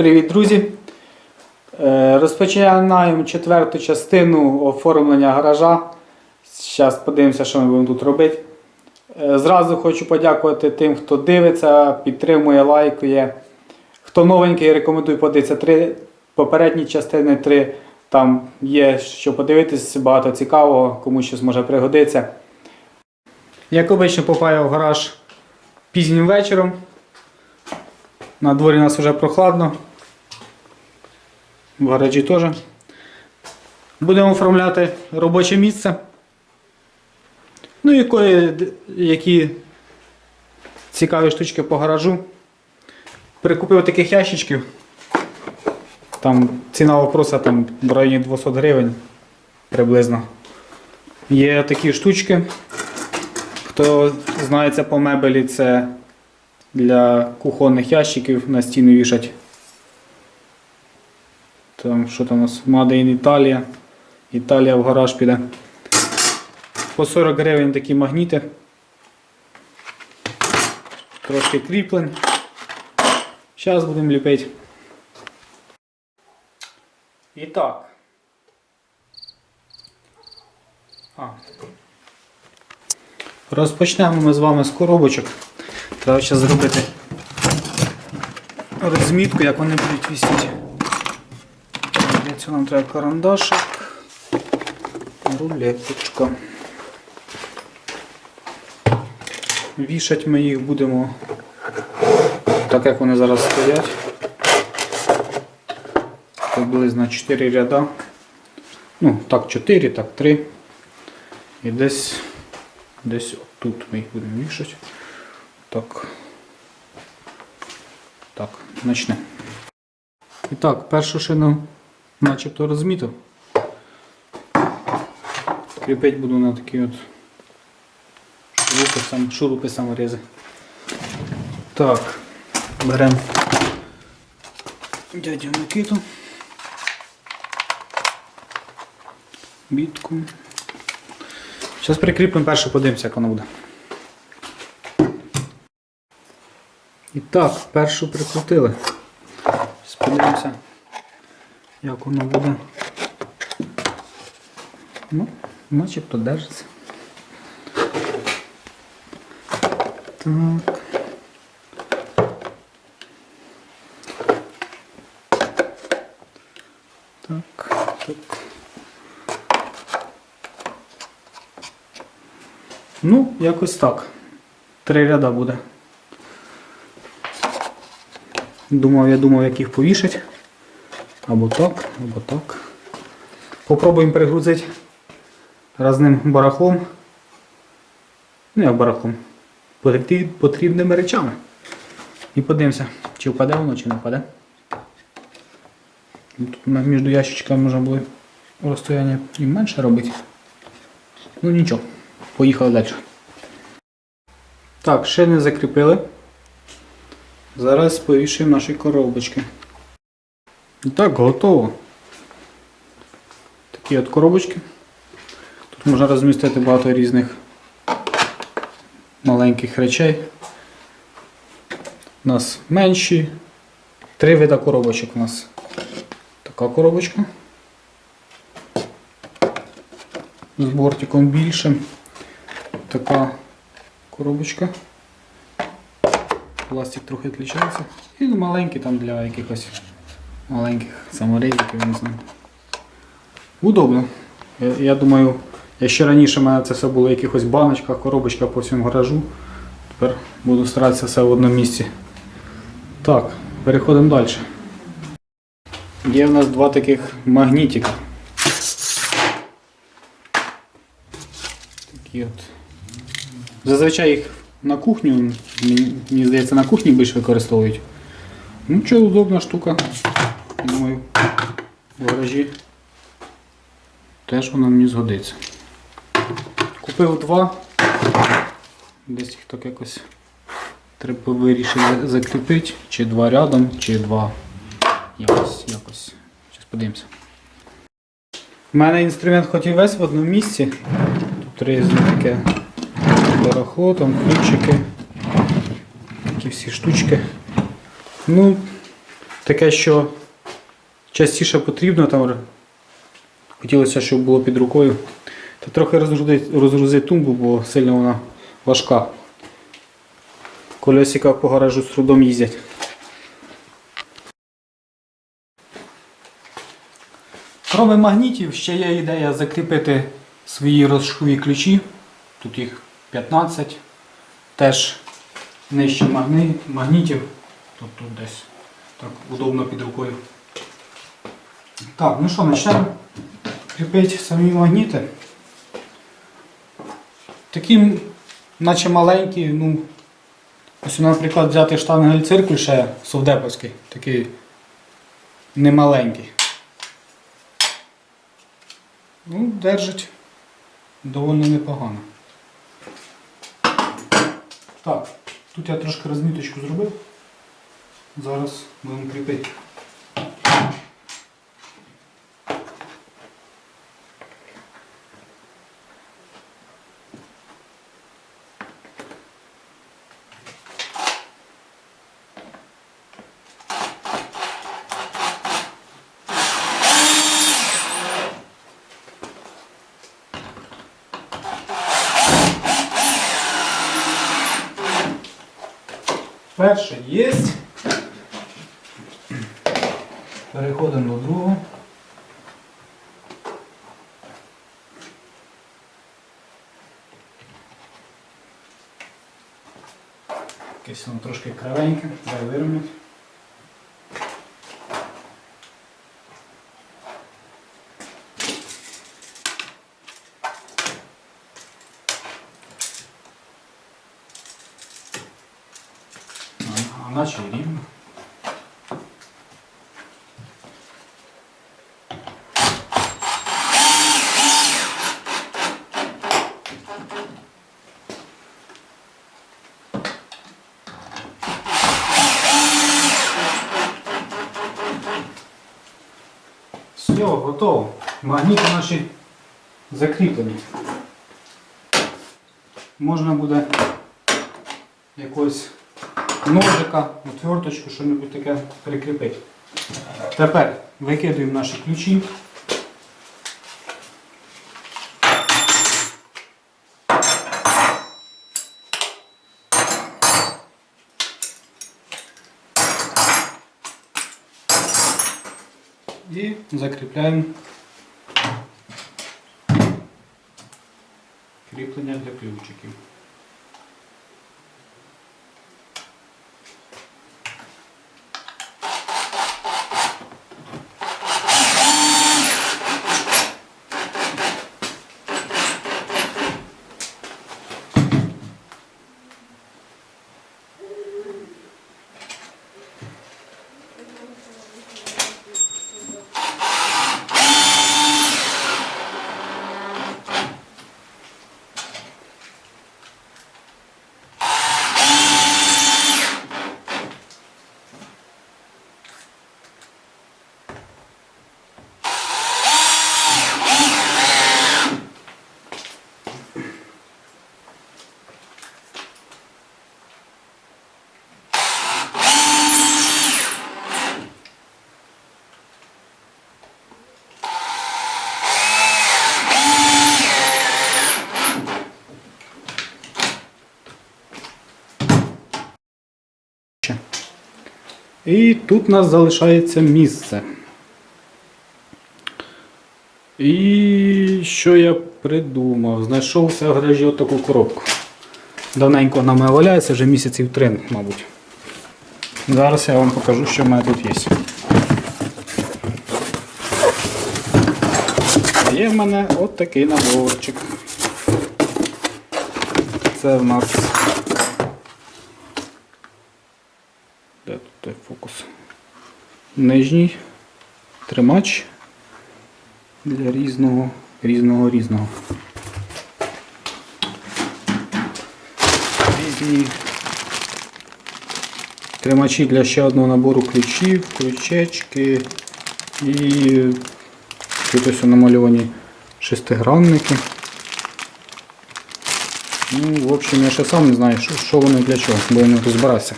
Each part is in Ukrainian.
Привіт, друзі! Е, Розпочинаємо четверту частину оформлення гаража. Зараз подивимося, що ми будемо тут робити. Е, Зразу хочу подякувати тим, хто дивиться, підтримує, лайкує. Хто новенький, рекомендую подивитися три попередні частини, три. Там є що подивитись, багато цікавого, кому щось може пригодитися. Як обично, попаю в гараж пізнім вечором. На дворі у нас вже прохладно. В гаражі теж. Будемо оформляти робоче місце. Ну і кої, які цікаві штучки по гаражу. Прикупив таких ящичків. Там ціна вопроса там в районі 200 гривень приблизно. Є такі штучки. Хто знається по мебелі, це для кухонних ящиків на стіни вішать. Там що там у нас? Made in Italia. Італія в гараж піде. По 40 гривень такі магніти. Трошки кріплень. Зараз будемо ліпити. І так. А. Розпочнемо ми з вами з коробочок. Треба ще зробити розмітку, як вони будуть висіти. Для нам треба карандашик, рулеточка. Вішать ми їх будемо так, як вони зараз стоять. Приблизно 4 ряда. Ну, так 4, так 3. І десь десь тут ми їх будемо вішати. Так. Так, почне. І так, першу шину начебто розмітив. Кріпити буду на такі от шурупи, сам, шурупи саморези. Так, беремо дядю Микиту. Бітку. Зараз прикріпимо перше, подивимося, як воно буде. І так, першу прикрутили. Зараз подивимося, як воно буде. Ну, начебто держиться. Так. Так, так. Ну, якось так. Три ряда буде. Думав, я думав, як їх повішать. Або так, або так. Попробуємо перегрузити разним барахлом. Ну, як барахлом. Потрібними речами. І подивимося, чи впаде воно, чи не впаде. Тут між ящичками можна було розстояння і менше робити. Ну нічого, поїхали далі. Так, не закріпили. Зараз повішуємо наші коробочки. І так, готово. Такі от коробочки. Тут можна розмістити багато різних маленьких речей. У нас менші. Три вида коробочок у нас. Така коробочка. З бортиком більшим. Така коробочка. Пластик трохи відрізняється. І маленький там для якихось маленьких саморезиків, не знаю. Удобно. Я, я думаю, якщо раніше в мене це все було в якихось баночках, коробочках по всьому гаражу, тепер буду старатися все в одному місці. Так, переходимо далі. Є в нас два таких магнітика. Такі от. Зазвичай їх на кухню, мені, мені здається, на кухні більше використовують. Ну що, удобна штука. Думаю, в гаражі теж вона мені згодиться. Купив два. Десь їх так якось треба вирішити закріпити. Чи два рядом, чи два якось. якось. Зараз подивимося. У мене інструмент хоч і весь в одному місці. Тут різне таке барахло, там ключики, такі всі штучки. Ну, таке, що частіше потрібно, там хотілося, щоб було під рукою. Та трохи розгрузити, тумбу, бо сильно вона важка. Колесика по гаражу з трудом їздять. Кроме магнітів, ще є ідея закріпити свої розшукові ключі. Тут їх 15. Теж нижче магнітів. Тут, тут десь так удобно під рукою. Так, ну що, почнемо кріпити самі магніти. Такі, наче маленькі, ну. Ось, наприклад, взяти штангель циркуль ще совдеповський, такий немаленький. Ну, держить доволі непогано. Так, тут я трошки розміточку зробив. Зараз будемо кріпити. Перше є. Переходимо до другого. Якесь воно трошки кривеньке, дай вирівняти. А, а наче і рівно. Все, готово. Магніти наші закріплені. Можна буде якось ножика, отверточку, що-небудь таке прикріпити. Тепер викидуємо наші ключі. І закріпляємо кріплення для ключиків. І тут у нас залишається місце. І що я придумав? Знайшовся в гаражі отаку коробку. Давненько вона мене валяється, вже місяців три, мабуть. Зараз я вам покажу, що в мене тут є. Є в мене от такий наборчик. Це в нас. Нижній тримач для різного, різного, різного. Різні тримачі для ще одного набору ключів, крючечки і тут намальовані шестигранники. Ну, в общем, я ще сам не знаю, що, що вони для чого, бо я не розбирався.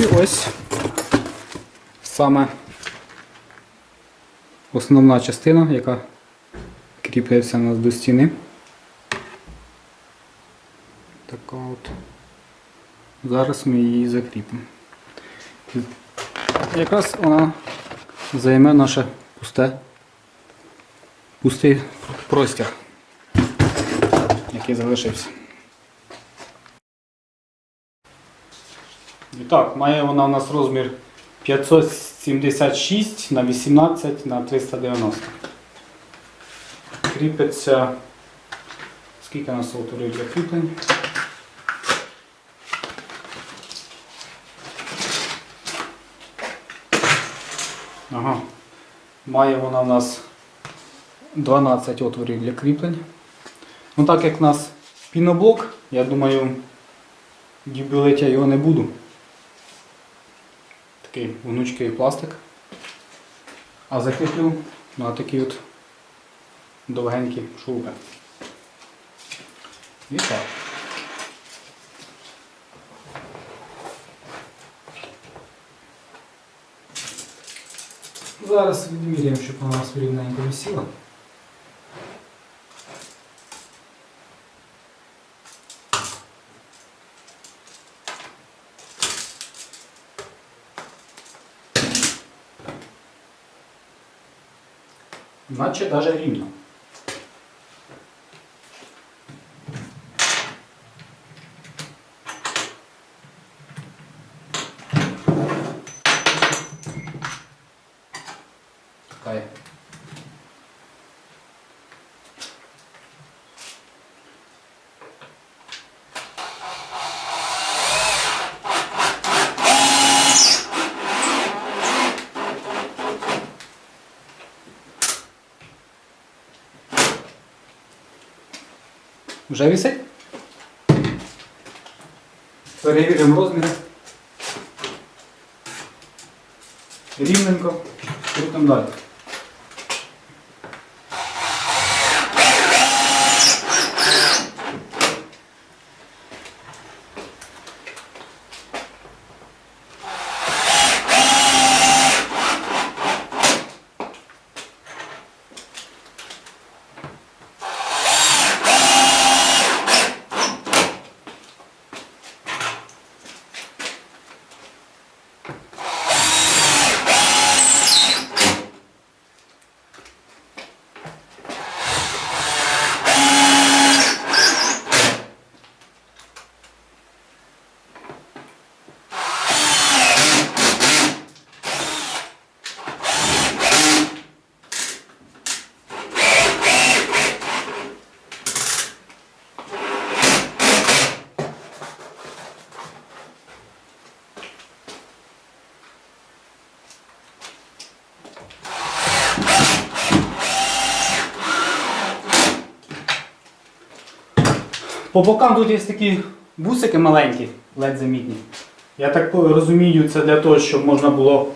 І ось саме основна частина, яка кріпиться у нас до стіни. Така от. Зараз ми її закріпимо. Якраз вона займе наше пусте, пустий простір, який залишився. І так, має вона у нас розмір 576 на 18 на 390. Кріпиться. Скільки у нас отворів для кріплень? Ага. Має вона у нас 12 отворів для кріплень. Ну так як у нас піноблок, я думаю, дібілити я його не буду. Такий гнучкий пластик. А закріплю на такі от довгенькі шурупи. І так. Зараз відміряємо, щоб вона у нас рівненько висіла. Наче даже рівно. Така. Вже висить? Перевіримо розміри. Рівненько. Крутимо далі. По бокам тут є такі бусики маленькі, ледь замітні. Я так розумію, це для того, щоб можна було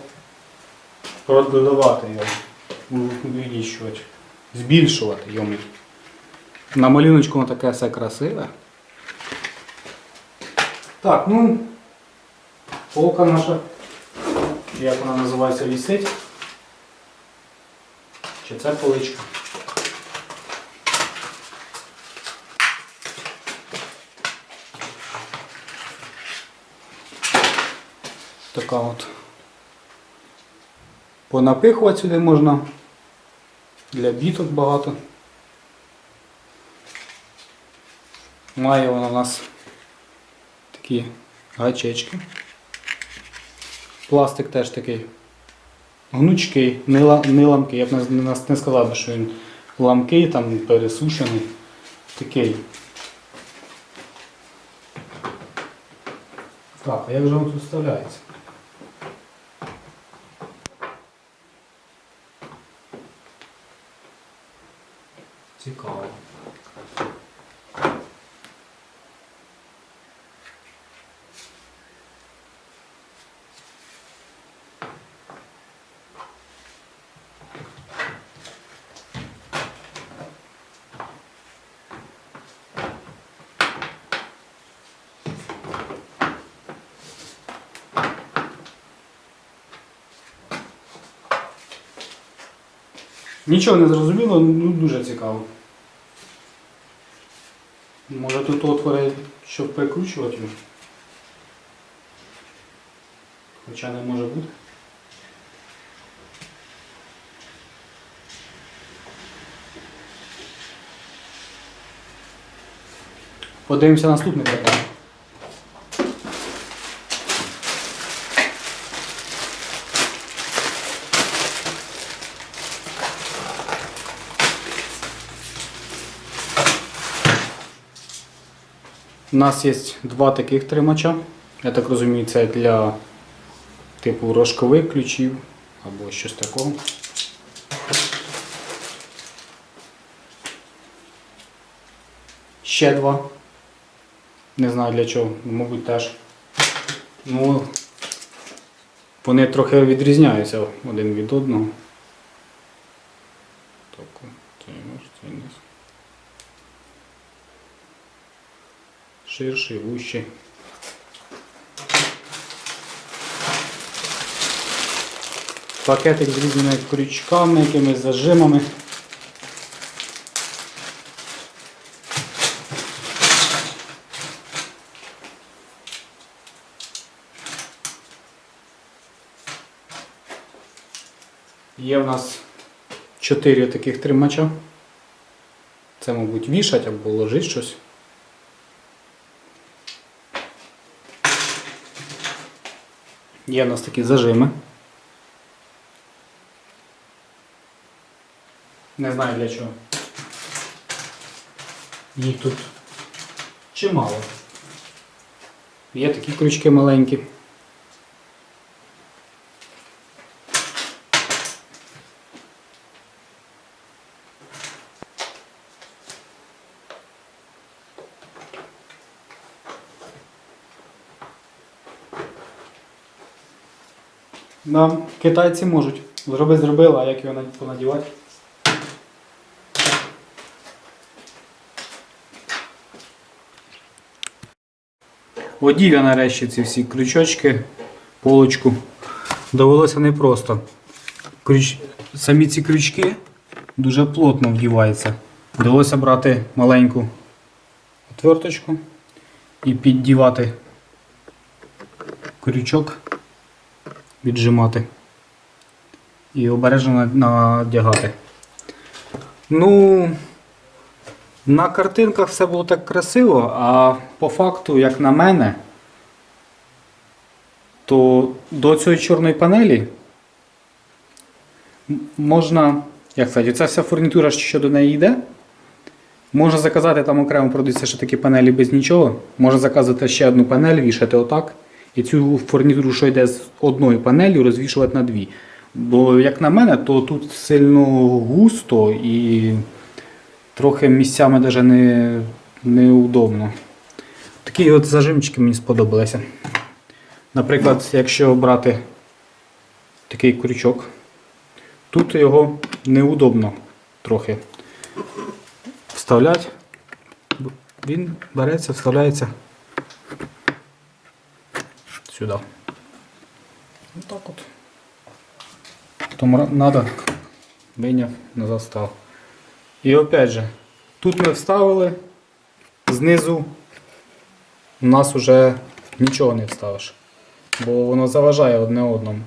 продавати його, увеличувати, збільшувати його. На малюночку воно таке все красиве. Так, ну, полка наша, як вона називається, вісить. Чи це поличка? Така от. Понапихувати сюди можна. Для біток багато. Має вона у нас такі гачечки. Пластик теж такий гнучкий, не, ла- ламкий. Я б не сказав, би, що він ламкий, там пересушений. Такий. Так, а як же воно тут вставляється? Нічого не зрозуміло, ну дуже цікаво. Може тут отвори, щоб прикручувати його? Хоча не може бути. Подивимося наступне питання. У нас є два таких тримача. Я так розумію, це для типу рожкових ключів або щось такого. Ще два. Не знаю для чого, мабуть теж. Ну, вони трохи відрізняються один від одного. Так, цей може, цей низ. Ширший, вущий. Пакетик з різними крючками, якимись зажимами. Є в нас чотири таких тримача. Це, мабуть, вішать або ложить щось. Є в нас такі зажими. Не знаю для чого. Їх тут чимало. Є такі крючки маленькі. Да, китайці можуть. Зроби зробили, а як його над- понадівати? Одів я нарешті ці всі крючочки, полочку. Довелося непросто. Крюч... Самі ці крючки дуже плотно вдіваються. Довелося брати маленьку отверточку і піддівати крючок віджимати і обережно надягати. Ну, на картинках все було так красиво, а по факту, як на мене, то до цієї чорної панелі можна, як сказати, ця вся фурнітура, що до неї йде. Можна заказати там окремо продаються ще такі панелі без нічого. Можна заказати ще одну панель, вішати отак. І цю фурнітуру, що йде з одної панелі, розвішувати на дві. Бо, як на мене, то тут сильно густо і трохи місцями навіть не, неудобно. Такі от зажимчики мені сподобалися. Наприклад, якщо брати такий крючок, тут його неудобно трохи вставляти. Він береться, вставляється сюди. Вот так от. Потім треба виняв, назад став. І опять же, тут ми вставили, знизу у нас вже нічого не вставиш, бо воно заважає одне одному.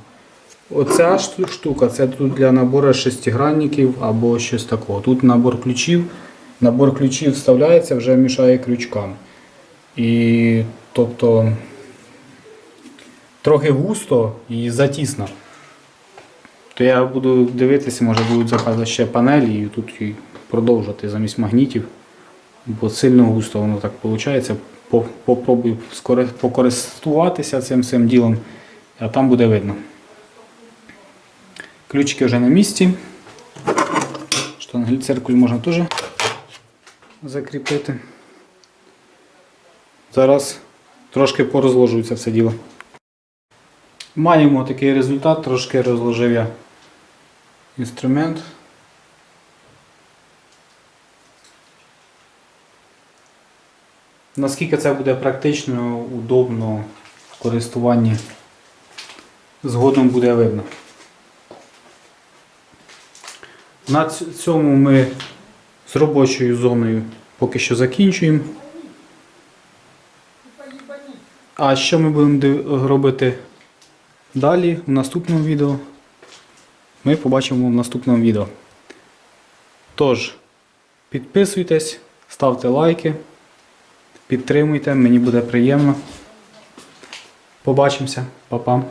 Оця штука це тут для набору шестигранників або щось такого. Тут набор ключів. Набор ключів вставляється, вже мішає крючкам. І тобто трохи густо і затісно. То я буду дивитися, може будуть заказувати ще панелі і тут і продовжувати замість магнітів. Бо сильно густо воно так виходить. Попробую покористуватися цим цим ділом, а там буде видно. Ключики вже на місці. Штангель-циркуль можна теж закріпити. Зараз трошки порозложую це все діло. Маємо такий результат, трошки розложив я інструмент. Наскільки це буде практично, удобно в користуванні, згодом буде видно. На цьому ми з робочою зоною поки що закінчуємо. А що ми будемо робити далі в наступному відео? Ми побачимо в наступному відео. Тож, підписуйтесь, ставте лайки, підтримуйте, мені буде приємно. Побачимося, Па-па.